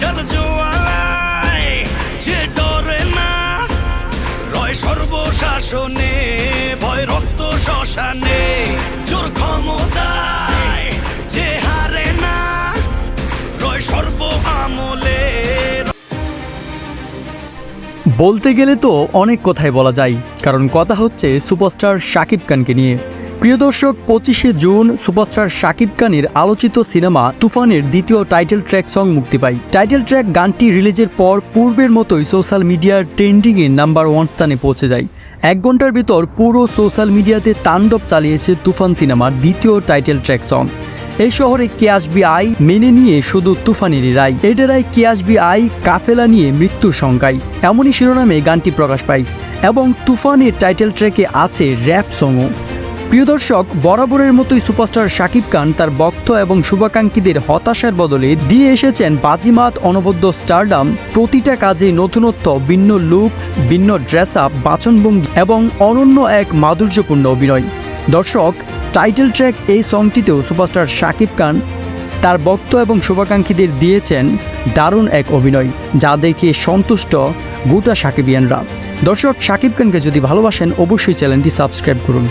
চল জোয়ালায় যে ডরে না, রয় সর্বশাসনে, ভয় রক্ত শ্মশানে, জোর ক্ষমতায় যে হারে না, রয় সর্ব আমলে। বলতে গেলে তো অনেক কথাই বলা যায়, কারণ কথা হচ্ছে সুপারস্টার শাকিব খানকে নিয়ে। প্রিয় দর্শক, পঁচিশে জুন সুপারস্টার শাকিব খানের আলোচিত সিনেমা তুফানের দ্বিতীয় টাইটেল ট্র্যাক সং মুক্তি পায়। টাইটেল ট্র্যাক গানটি রিলিজের পর পূর্বের মতোই সোশ্যাল মিডিয়ার ট্রেন্ডিংয়ে নাম্বার ওয়ান স্থানে পৌঁছে যায়। এক ঘণ্টার ভিতর পুরো সোশ্যাল মিডিয়াতে তাণ্ডব চালিয়েছে তুফান সিনেমার দ্বিতীয় টাইটেল ট্র্যাক সং। এই শহরে কে আসবি আই মেনে নিয়ে শুধু তুফানেরই রায়। এডেরাই কে আসবি আই, কাফেলা নিয়ে মৃত্যুর সংখ্যায় এমনই শিরোনামে গানটি প্রকাশ পায় এবং তুফানের টাইটেল ট্র্যাকে আছে র্যাপ সংও প্রিয় দর্শক, বরাবরের মতোই সুপারস্টার শাকিব খান তার ভক্ত এবং শুভাকাঙ্ক্ষীদের হতাশার বদলে দিয়ে এসেছেন বাজিমাত অনবদ্য স্টারডাম, প্রতিটা কাজে নতুনত্ব, ভিন্ন লুকস, ভিন্ন ড্রেস আপ বাচনভঙ্গি এবং অনন্য এক মাধুর্যপূর্ণ অভিনয়। দর্শক, টাইটেল ট্র্যাক এই সংটিতেও সুপারস্টার শাকিব খান তার ভক্ত এবং শুভাকাঙ্ক্ষীদের দিয়েছেন দারুণ এক অভিনয়, যা দেখে সন্তুষ্ট গোটা সাকিবিয়ানরা দর্শক, শাকিব খানকে যদি ভালোবাসেন, অবশ্যই চ্যানেলটি সাবস্ক্রাইব করুন।